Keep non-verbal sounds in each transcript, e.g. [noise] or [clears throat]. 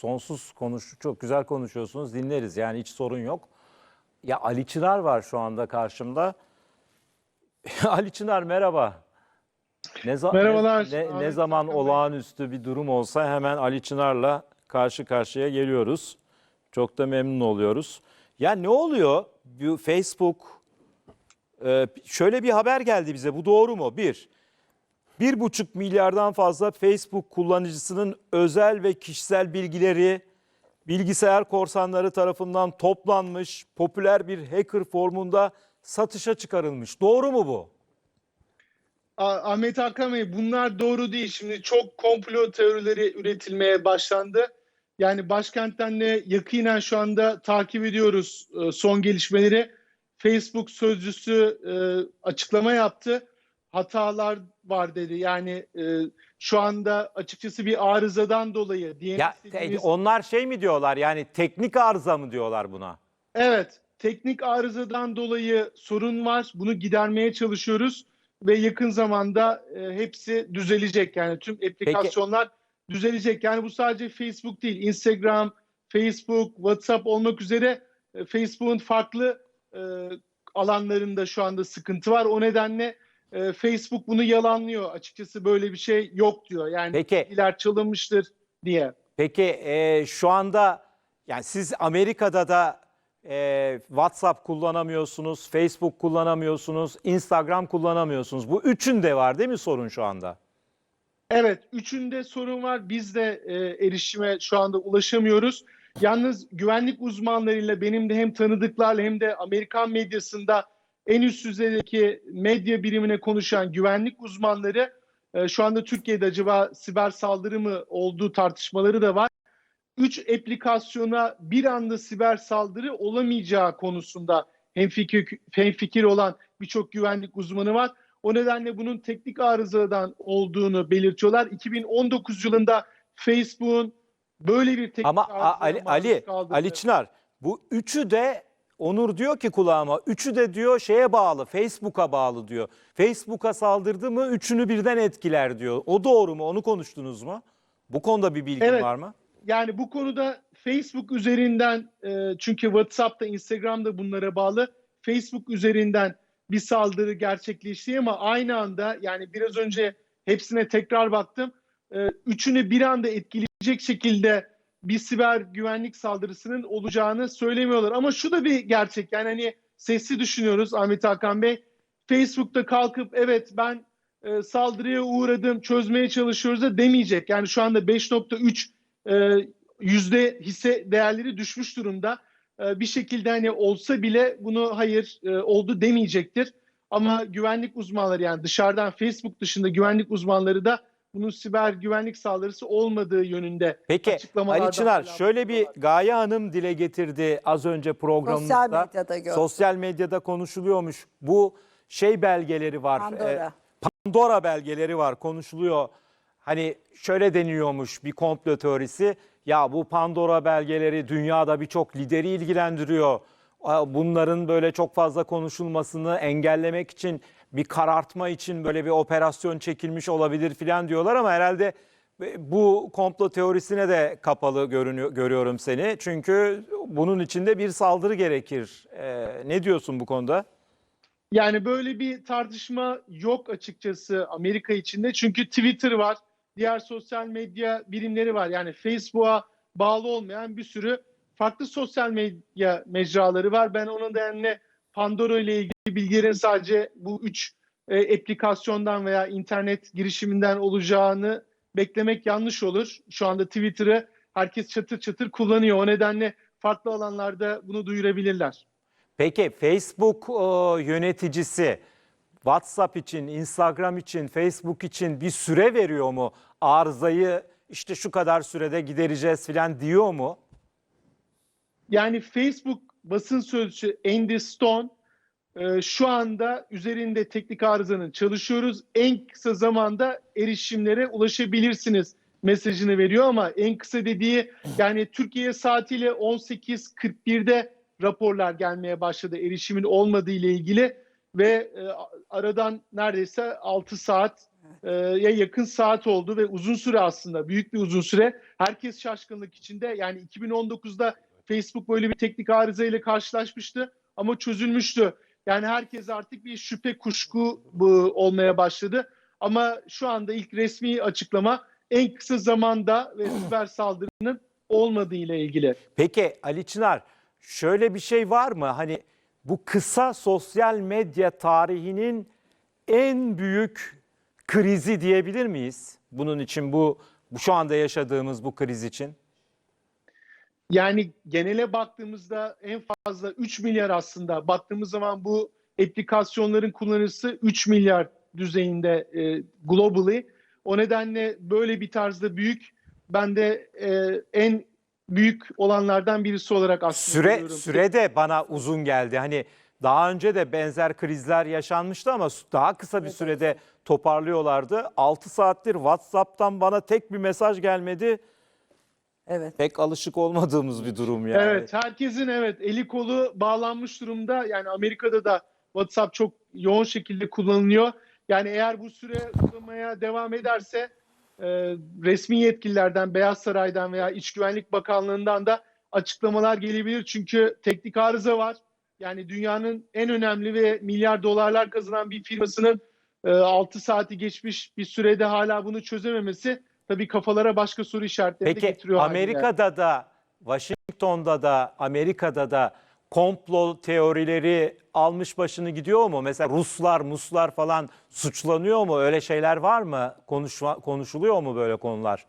Sonsuz konuş, çok güzel konuşuyorsunuz. Dinleriz yani hiç sorun yok. Ya Ali Çınar var şu anda karşımda. [laughs] Ali Çınar merhaba. Ne, za- Merhabalar. Ne, ne, ne zaman olağanüstü bir durum olsa hemen Ali Çınar'la karşı karşıya geliyoruz. Çok da memnun oluyoruz. Ya ne oluyor? Bu Facebook e, şöyle bir haber geldi bize. Bu doğru mu? Bir, bir buçuk milyardan fazla Facebook kullanıcısının özel ve kişisel bilgileri bilgisayar korsanları tarafından toplanmış, popüler bir hacker formunda satışa çıkarılmış. Doğru mu bu? Ah- Ahmet Hakan Bey bunlar doğru değil. Şimdi çok komplo teorileri üretilmeye başlandı. Yani başkentten de yakinen şu anda takip ediyoruz e, son gelişmeleri. Facebook sözcüsü e, açıklama yaptı. Hatalar var dedi. Yani e, şu anda açıkçası bir arızadan dolayı diye Ya te- onlar şey mi diyorlar yani teknik arıza mı diyorlar buna? Evet, teknik arızadan dolayı sorun var. Bunu gidermeye çalışıyoruz ve yakın zamanda e, hepsi düzelecek. Yani tüm aplikasyonlar düzelecek. Yani bu sadece Facebook değil, Instagram, Facebook, WhatsApp olmak üzere e, Facebook'un farklı e, alanlarında şu anda sıkıntı var. O nedenle e, Facebook bunu yalanlıyor. Açıkçası böyle bir şey yok diyor. Yani Peki. bilgiler çalınmıştır diye. Peki e, şu anda yani siz Amerika'da da e, WhatsApp kullanamıyorsunuz, Facebook kullanamıyorsunuz, Instagram kullanamıyorsunuz. Bu üçünde var değil mi sorun şu anda? Evet, üçünde sorun var. Biz de e, erişime şu anda ulaşamıyoruz. Yalnız güvenlik uzmanlarıyla benim de hem tanıdıklarla hem de Amerikan medyasında en üst düzeydeki medya birimine konuşan güvenlik uzmanları e, şu anda Türkiye'de acaba siber saldırı mı olduğu tartışmaları da var. Üç aplikasyona bir anda siber saldırı olamayacağı konusunda hemfikir, hemfikir olan birçok güvenlik uzmanı var. O nedenle bunun teknik arızadan olduğunu belirtiyorlar. 2019 yılında Facebook'un böyle bir teknik Ama Ali Ali Ali Çınar bu üçü de Onur diyor ki kulağıma üçü de diyor şeye bağlı Facebook'a bağlı diyor. Facebook'a saldırdı mı üçünü birden etkiler diyor. O doğru mu? Onu konuştunuz mu? Bu konuda bir bilgin Evet. var mı? Yani bu konuda Facebook üzerinden e, çünkü WhatsApp'ta, Instagram'da bunlara bağlı. Facebook üzerinden bir saldırı gerçekleşti ama aynı anda yani biraz önce hepsine tekrar baktım. E, üçünü bir anda etkileyecek şekilde bir siber güvenlik saldırısının olacağını söylemiyorlar. Ama şu da bir gerçek. Yani hani sesli düşünüyoruz Ahmet Hakan Bey. Facebook'ta kalkıp evet ben e, saldırıya uğradım, çözmeye çalışıyoruz da demeyecek. Yani şu anda 5.3 e, yüzde hisse değerleri düşmüş durumda. E, bir şekilde hani olsa bile bunu hayır e, oldu demeyecektir. Ama güvenlik uzmanları yani dışarıdan Facebook dışında güvenlik uzmanları da bunun siber güvenlik saldırısı olmadığı yönünde Peki Ali Çınar şöyle bir. Gaye Hanım dile getirdi az önce programımızda. Sosyal medyada gördüm. Sosyal medyada konuşuluyormuş. Bu şey belgeleri var. Pandora. e, Pandora belgeleri var konuşuluyor. Hani şöyle deniyormuş bir komplo teorisi. Ya bu Pandora belgeleri dünyada birçok lideri ilgilendiriyor. Bunların böyle çok fazla konuşulmasını engellemek için bir karartma için böyle bir operasyon çekilmiş olabilir filan diyorlar ama herhalde bu komplo teorisine de kapalı görünüyor, görüyorum seni. Çünkü bunun içinde bir saldırı gerekir. Ee, ne diyorsun bu konuda? Yani böyle bir tartışma yok açıkçası Amerika içinde. Çünkü Twitter var, diğer sosyal medya birimleri var. Yani Facebook'a bağlı olmayan bir sürü farklı sosyal medya mecraları var. Ben onun nedenle Pandora ile ilgili bilgilerin sadece bu üç e, aplikasyondan veya internet girişiminden olacağını beklemek yanlış olur. Şu anda Twitter'ı herkes çatır çatır kullanıyor. O nedenle farklı alanlarda bunu duyurabilirler. Peki Facebook e, yöneticisi WhatsApp için, Instagram için, Facebook için bir süre veriyor mu? Arızayı işte şu kadar sürede gidereceğiz falan diyor mu? Yani Facebook basın sözcüsü Andy Stone e, şu anda üzerinde teknik arızanın çalışıyoruz. En kısa zamanda erişimlere ulaşabilirsiniz mesajını veriyor ama en kısa dediği yani Türkiye saatiyle 18.41'de raporlar gelmeye başladı erişimin olmadığı ile ilgili ve e, aradan neredeyse 6 saat yakın saat oldu ve uzun süre aslında büyük bir uzun süre herkes şaşkınlık içinde. Yani 2019'da Facebook böyle bir teknik arıza ile karşılaşmıştı ama çözülmüştü. Yani herkes artık bir şüphe kuşku olmaya başladı. Ama şu anda ilk resmi açıklama en kısa zamanda ve [clears throat] siber saldırının olmadığı ile ilgili. Peki Ali Çınar şöyle bir şey var mı? Hani bu kısa sosyal medya tarihinin en büyük krizi diyebilir miyiz? Bunun için bu, bu şu anda yaşadığımız bu kriz için. Yani genele baktığımızda en fazla 3 milyar aslında baktığımız zaman bu aplikasyonların kullanıcısı 3 milyar düzeyinde e, globally. O nedenle böyle bir tarzda büyük ben de e, en büyük olanlardan birisi olarak aslında Süre görüyorum. süre de bana uzun geldi. Hani daha önce de benzer krizler yaşanmıştı ama daha kısa bir sürede toparlıyorlardı. 6 saattir WhatsApp'tan bana tek bir mesaj gelmedi. Evet. Pek alışık olmadığımız bir durum yani. Evet, herkesin evet eli kolu bağlanmış durumda. Yani Amerika'da da WhatsApp çok yoğun şekilde kullanılıyor. Yani eğer bu süre uzamaya devam ederse e, resmi yetkililerden, Beyaz Saray'dan veya İç Güvenlik Bakanlığı'ndan da açıklamalar gelebilir. Çünkü teknik arıza var. Yani dünyanın en önemli ve milyar dolarlar kazanan bir firmasının e, 6 saati geçmiş bir sürede hala bunu çözememesi tabii kafalara başka soru işaretleri de Peki getiriyor. haliyle. Amerika'da da Washington'da da Amerika'da da komplo teorileri almış başını gidiyor mu? Mesela Ruslar, Muslar falan suçlanıyor mu? Öyle şeyler var mı? Konuşma, konuşuluyor mu böyle konular?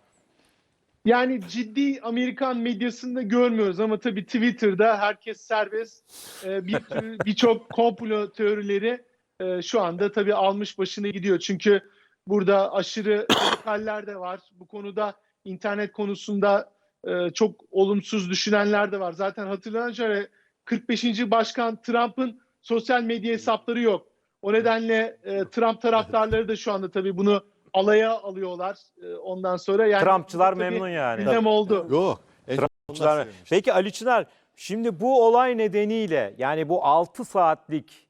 Yani ciddi Amerikan medyasında görmüyoruz ama tabii Twitter'da herkes serbest. Ee, bir [laughs] birçok komplo teorileri e, şu anda tabii almış başını gidiyor. Çünkü burada aşırı [clears throat] radikaller de var. Bu konuda internet konusunda e, çok olumsuz düşünenler de var. Zaten hatırlanan üzere 45. Başkan Trump'ın sosyal medya hesapları yok. O nedenle e, Trump taraftarları da şu anda tabii bunu alaya alıyorlar. E, ondan sonra yani Trumpçılar memnun yani. Gündem oldu. Yok. onlar Trumpçılar-. Peki Ali Çınar, şimdi bu olay nedeniyle yani bu 6 saatlik